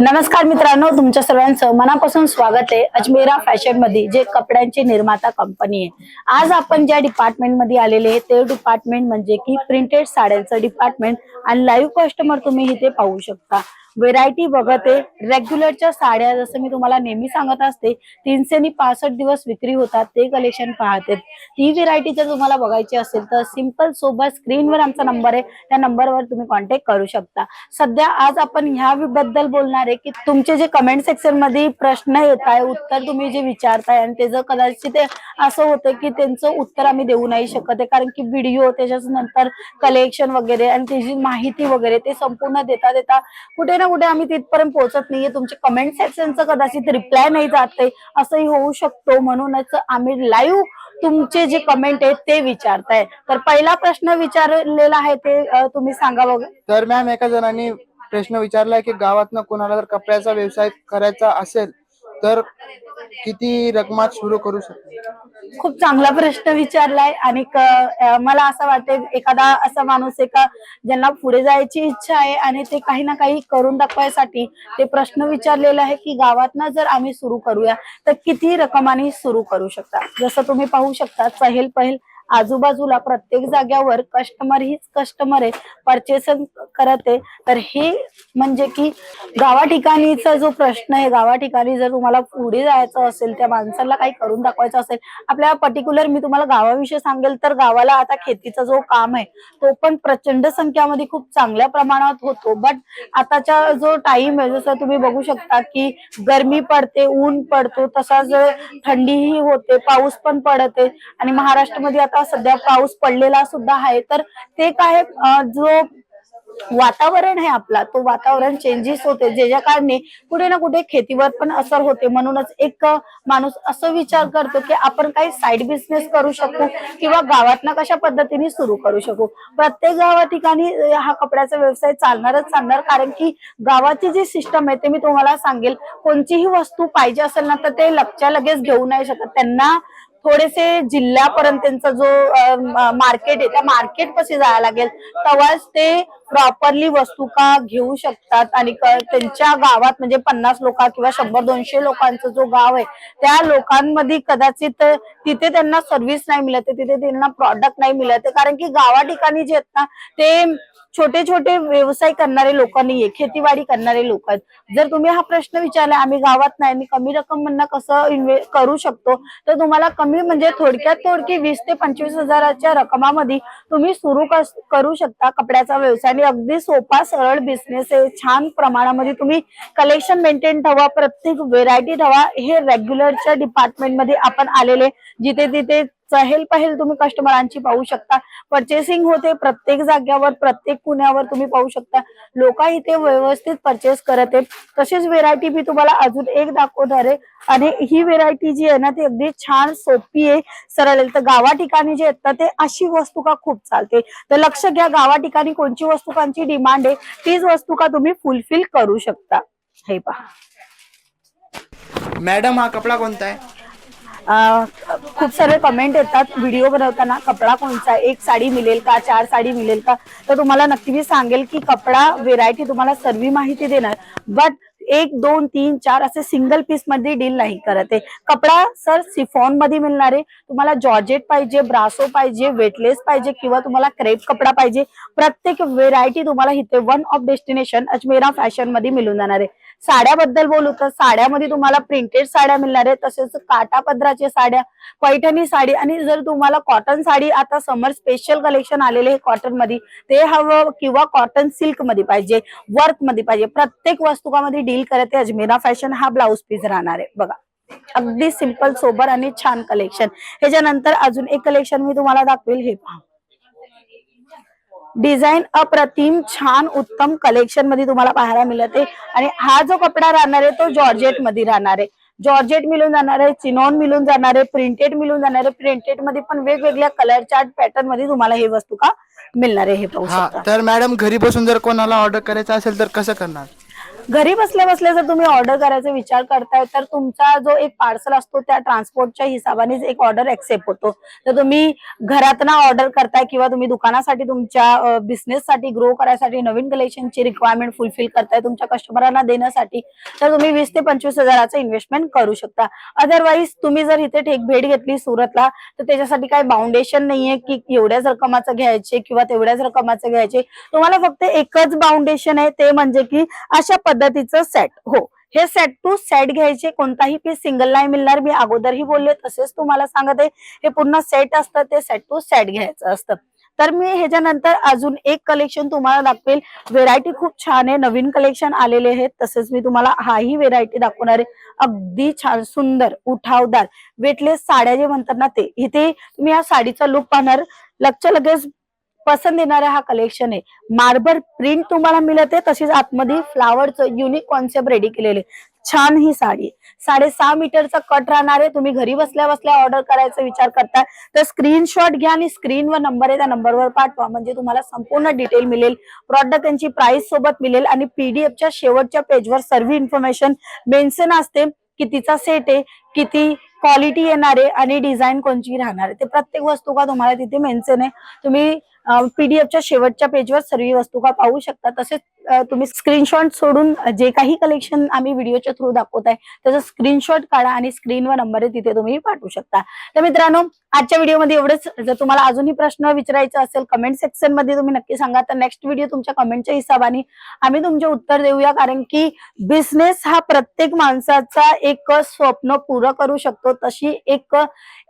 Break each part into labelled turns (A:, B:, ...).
A: नमस्कार मित्रांनो तुमच्या सर्वांचं मनापासून स्वागत आहे अजमेरा फॅशनमध्ये जे कपड्यांची निर्माता कंपनी आहे. आज आपण ज्या डिपार्टमेंटमध्ये आलेले आहे ते डिपार्टमेंट म्हणजे की प्रिंटेड साड्यांचं डिपार्टमेंट आणि लाईव्ह कस्टमर तुम्ही इथे पाहू शकता. व्हेरायटी बघत रेग्युलरच्या साड्या जसं मी तुम्हाला नेहमी सांगत असते तीनशे आणि पासष्ट दिवस विक्री होतात ते कलेक्शन पाहते. ती व्हेरायटी जर तुम्हाला बघायची असेल तर सिंपल सोबत स्क्रीनवर आमचा नंबर आहे. त्या नंबरवर तुम्ही कॉन्टॅक्ट करू शकता. सध्या आज आपण ह्या बद्दल बोलणार आहे की तुमचे जे कमेंट सेक्शनमध्ये प्रश्न येत आहे उत्तर तुम्ही जे विचारताय आणि त्याचं कदाचित असं होतं की त्यांचं उत्तर आम्ही देऊ नाही शकत आहे कारण की व्हिडिओ त्याच्या नंतर कलेक्शन वगैरे आणि त्याची माहिती वगैरे ते संपूर्ण देता देता कुठे ना कुठे आम्ही तिथपर्यंत पोहोचत नाहीये. तुमचे कमेंट सेक्शनचं कदाचित रिप्लाय नाही जात आहे असंही होऊ शकतो. म्हणूनच आम्ही लाईव्ह तुमचे जे कमेंट आहेत ते विचारताय. तर पहिला प्रश्न विचारलेला आहे ते तुम्ही सांगा बघा.
B: तर मॅम एका जणांनी प्रश्न विचारलाय की गावातनं कोणाला जर कपड्याचा व्यवसाय करायचा असेल तर किती रकमात सुरू करू शकतो?
A: खूप चांगला प्रश्न विचारलाय आणि मला असं वाटतं एखादा असा माणूस आहे का ज्यांना पुढे जायची इच्छा आहे आणि ते काही ना काही करून दाखवायसाठी ते प्रश्न विचारलेला आहे की गावातनं जर आम्ही सुरू करूया तर किती रकमाने सुरू करू शकता? जसं तुम्ही पाहू शकता चहेल पहेल आजूबाजूला प्रत्येक जाग्यावर कस्टमर हीच कस्टमर आहे. परचेस करत. आहे तर हे म्हणजे की गावा ठिकाणीचा जो प्रश्न आहे गावा ठिकाणी जर तुम्हाला पुढे जायचं असेल त्या माणसाला काही करून दाखवायचं असेल आपल्या पर्टिक्युलर मी तुम्हाला गावाविषयी सांगेल तर गावाला आता शेतीचा जो काम आहे तो पण प्रचंड संख्यामध्ये खूप चांगल्या प्रमाणात होतो. बट आताचा जो टाइम आहे जसं तुम्ही बघू शकता की गरमी पडते ऊन पडतो तसाच थंडीही होते पाऊस पण पडते. आणि महाराष्ट्रामध्ये आता सध्या पाऊस पडलेला सुद्धा आहे. तर ते काय जो वातावरण आहे आपला तो वातावरण चेंजेस होते. ज्याच्या कारणे कुठे ना कुठे खेतीवर पण असर होते. म्हणूनच एक माणूस असं विचार करतो की आपण काही साईड बिझनेस करू शकू किंवा गावातनं कशा पद्धतीने सुरू करू शकू. प्रत्येक गावा ठिकाणी हा कपड्याचा व्यवसाय चालणारच चालणार. कारण की गावाची जी सिस्टम आहे ते मी तुम्हाला सांगेल कोणतीही वस्तू पाहिजे असेल ना तर ते लगच्या लगेच घेऊ नाही शकत. त्यांना थोडेसे जिल्ह्यापर्यंत त्यांचा जो मार्केट आहे त्या मार्केट कसे जायला लागेल. तेव्हाच ते प्रॉपरली वस्तू का घेऊ शकतात? आणि त्यांच्या गावात म्हणजे पन्नास लोक किंवा शंभर दोनशे लोकांचा जो गाव आहे त्या लोकांमध्ये कदाचित तिथे त्यांना सर्व्हिस नाही मिळत तिथे त्यांना प्रॉडक्ट नाही मिळत कारण की गावा ठिकाणी जे आहेत ना ते छोटे छोटे व्यवसाय करणारे लोक नाहीये खेतीवाडी करणारे लोक आहेत. जर तुम्ही हा प्रश्न विचारला आम्ही गावात नाही मी कमी रक्कम म्हणणं कसं इन्व्हे करू शकतो? तर तुम्हाला कमी म्हणजे थोडक्यात थोडकी वीस ते पंचवीस हजाराच्या रकमामध्ये तुम्ही सुरू करू शकता कपड्याचा व्यवसाय. आणि अगदी सोपा सरळ बिझनेस आहे. छान प्रमाणामध्ये तुम्ही कलेक्शन मेंटेन ठेवा. प्रत्येक व्हेरायटी ठेवा. हे रेग्युलरच्या डिपार्टमेंटमध्ये आपण आलेले. जिथे तिथे चहेल पहेल तुम्ही कस्टमरांची पाहू शकता. परचेसिंग होते प्रत्येक जाग्यावर प्रत्येक पुण्यावर तुम्ही पाहू शकता. लोक इथे व्यवस्थित परचेस करत आहेत. तसेच व्हेरायटी मी तुम्हाला अजून एक दाखवणार आहे. आणि ही व्हेरायटी जी आहे ना ती अगदी छान सोपी आहे. सरळ तर गावा ठिकाणी जे आहेत ना ते अशी वस्तू का खूप चालते. तर लक्ष घ्या गावा ठिकाणी कोणची वस्तुकांची डिमांड आहे तीच वस्तू का तुम्ही फुलफिल करू शकता. हे पहा.
B: मॅडम हा कपडा कोणता आहे?
A: खूप सारे कमेंट येतात. व्हिडिओ बनवताना कपडा कोणता एक साडी मिळेल का? चार साडी मिळेल का? तर तुम्हाला नक्की मी सांगेल की कपडा व्हेरायटी तुम्हाला सर्व माहिती देणार. बट एक दोन तीन चार असे सिंगल पीसमध्ये डील नाही करत आहे. कपडा सर सिफॉनमध्ये मिळणार आहे. तुम्हाला जॉर्जेट पाहिजे ब्रासो पाहिजे वेटलेस पाहिजे किंवा तुम्हाला क्रेप कपडा पाहिजे. प्रत्येक व्हेरायटी तुम्हाला इथे वन ऑफ डेस्टिनेशन अजमेरा फॅशनमध्ये मिळून जाणार आहे. साड्याबद्दल बोलू तर साड्यामध्ये तुम्हाला प्रिंटेड साड्या मिळणार आहेत. तसेच काटा पदराच्या साड्या पैठणी साडी आणि जर तुम्हाला कॉटन साडी आता समर स्पेशल कलेक्शन आलेले कॉटनमध्ये ते हवं किंवा कॉटन सिल्कमध्ये पाहिजे वर्कमध्ये पाहिजे. प्रत्येक वस्तुकामध्ये डील करत आहे अजमेरा फॅशन हा ब्लाऊज पीस राहणार आहे. बघा अगदी सिंपल सोबर आणि छान कलेक्शन ह्याच्यानंतर अजून एक कलेक्शन मी तुम्हाला दाखवेल हे पहा. डिझाईन अप्रतिम छान उत्तम कलेक्शनमध्ये तुम्हाला पाहायला मिळत आहे. आणि हा जो कपडा राहणार आहे तो जॉर्जेटमध्ये राहणार आहे. जॉर्जेट मिळून जाणार आहे चिनॉन मिळून जाणार आहे प्रिंटेड मिळून जाणार आहे. प्रिंटेडमध्ये पण वेगवेगळ्या कलर चार्ट पॅटर्नमध्ये तुम्हाला हे वस्तू का मिळणार आहे हे पाहू शकता.
B: तर मॅडम घरी बसून जर कोणाला ऑर्डर करायचं असेल तर कसं करणार?
A: घरी बसल्या बसल्या जर तुम्ही ऑर्डर करायचा विचार करताय तर तुमचा जो एक पार्सल असतो त्या ट्रान्सपोर्टच्या हिसाबानेच एक ऑर्डर एक्सेप्ट होतो. तर तुम्ही घरातना ऑर्डर करताय किंवा तुम्ही दुकानासाठी तुमच्या बिझनेससाठी ग्रो करायसाठी नवीन कलेक्शनची रिक्वायरमेंट फुलफिल करताय तुमच्या कस्टमरांना देण्यासाठी तर तुम्ही वीस ते पंचवीस हजाराचं इन्व्हेस्टमेंट करू शकता. अदरवाईज तुम्ही जर इथे ठेक भेट घेतली सुरतला तर त्याच्यासाठी काही बाउंडेशन नाहीये की एवढ्याच रकमाचं घ्यायचे किंवा तेवढ्याच रकमाचं घ्यायचे. तुम्हाला फक्त एकच बाउंडेशन आहे ते म्हणजे की अशा पद्धतीचं सेट हो हे सेट टू सेट घ्यायचे कोणताही पीस सिंगल नाही मिळणार. मी अगोदरही बोलले तसेच तुम्हाला सांगत. आहे हे पूर्ण सेट असतं ते सेट टू सेट घ्यायचं असतं. तर मी ह्याच्यानंतर अजून एक कलेक्शन तुम्हाला दाखवेल. व्हेरायटी खूप छान आहे नवीन कलेक्शन आलेले आहेत. तसेच मी तुम्हाला हाही व्हेरायटी दाखवणार आहे. अगदी छान सुंदर उठावदार. वेटलेस साड्या जे म्हणतात ना ते इथे तुम्ही या साडीचा लुक पाहणार. लक्ष लगेच पसंत येणारा हा कलेक्शन आहे. मार्बल प्रिंट तुम्हाला मिळत आहे तशीच आतमध्ये फ्लावरचं युनिक कॉन्सेप्ट रेडी केलेले छान ही साडी साडेसहा मीटरचा कट राहणार आहे. तुम्ही घरी बसल्या बसल्या ऑर्डर करायचा विचार करताय तर स्क्रीनशॉट घ्या आणि स्क्रीनवर नंबर आहे त्या नंबरवर पाठवा. म्हणजे तुम्हाला संपूर्ण डिटेल मिळेल प्रॉडक्ट त्यांची प्राइस सोबत मिळेल आणि पीडीएफच्या शेवटच्या पेजवर सर्व इन्फॉर्मेशन मेन्शन असते कितीचा सेट आहे किती क्वालिटी येणार आहे आणि डिझाईन कोणची राहणार आहे. ते प्रत्येक वस्तू का तुम्हाला तिथे मेन्शन आहे तुम्ही पीडीएफच्या शेवटच्या पेजवर सर्व वस्तू का पाहू शकता. तसेच तुम्ही स्क्रीनशॉट सोडून जे काही कलेक्शन आम्ही व्हिडिओच्या थ्रू दाखवत आहे त्याचा स्क्रीनशॉट काढा आणि स्क्रीनवर नंबर आहे तिथे तुम्ही पाठवू शकता. तर मित्रांनो आजच्या व्हिडिओमध्ये एवढंच. जर तुम्हाला अजूनही प्रश्न विचारायचा असेल कमेंट सेक्शनमध्ये तुम्ही नक्की सांगा. तर नेक्स्ट व्हिडिओ तुमच्या कमेंटच्या हिशोबाने आम्ही तुमचे उत्तर देऊया. कारण की बिझनेस हा प्रत्येक माणसाचा एक स्वप्न पूर्ण करू शकतो. तशी एक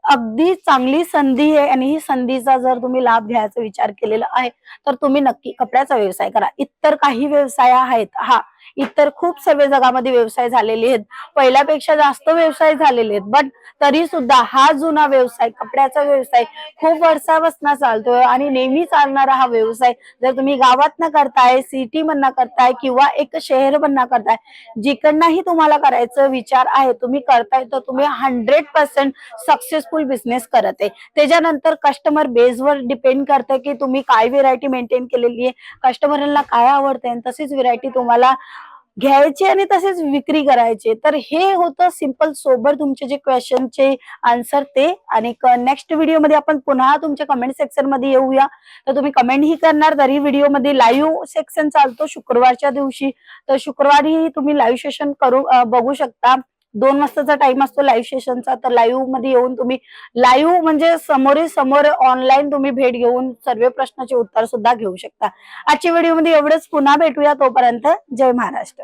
A: अगदी चांगली संधी आहे आणि ही संधीचा जर तुम्ही लाभ घ्यायचा विचार केलेला आहे तर तुम्ही नक्की कपड्याचा व्यवसाय करा. इतर काही व्यवसाय आहेत हा इतर खूप सर्व जगामध्ये व्यवसाय झालेले आहेत. पहिल्यापेक्षा जास्त व्यवसाय झालेले आहेत. बट तरी सुद्धा हा जुना व्यवसाय कपड्याचा व्यवसाय खूप वर्षापासून चालतोय आणि नेहमी चालणारा हा व्यवसाय जर तुम्ही गावात न करताय सिटी मधनं करताय किंवा एक शहर म्हणणं करताय जिकडनंही तुम्हाला करायचं विचार आहे तुम्ही करताय तर तुम्ही हंड्रेड पर्सेंट सक्सेसफुल बिझनेस करत आहे. त्याच्यानंतर कस्टमर बेसवर डिपेंड करतं की तुम्ही काय व्हेरायटी मेंटेन केलेली आहे. कस्टमरला काय आवडते तशीच व्हेरायटी तुम्हाला घ्यायचे आणि तसेच विक्री करायचे. तर हे होतं सिंपल सोबर तुमचे जे क्वेश्चनचे आन्सर ते. आणि नेक्स्ट व्हिडिओमध्ये आपण पुन्हा तुमच्या कमेंट सेक्शनमध्ये येऊया. तर तुम्ही कमेंट ही करणार तरी व्हिडिओमध्ये लाईव्ह सेक्शन चालतो शुक्रवारच्या दिवशी. तर शुक्रवारी तुम्ही लाईव्ह सेशन करू बघू शकता. दोन वाजताचा टाइम असतो लाईव्ह सेशनचा तर लाईव्हमध्ये येऊन तुम्ही लाईव्ह म्हणजे समोरी समोर ऑनलाईन तुम्ही भेट घेऊन सर्व प्रश्नाचे उत्तर सुद्धा घेऊ शकता. आजच्या व्हिडिओमध्ये एवढंच. पुन्हा भेटूया तोपर्यंत. जय महाराष्ट्र.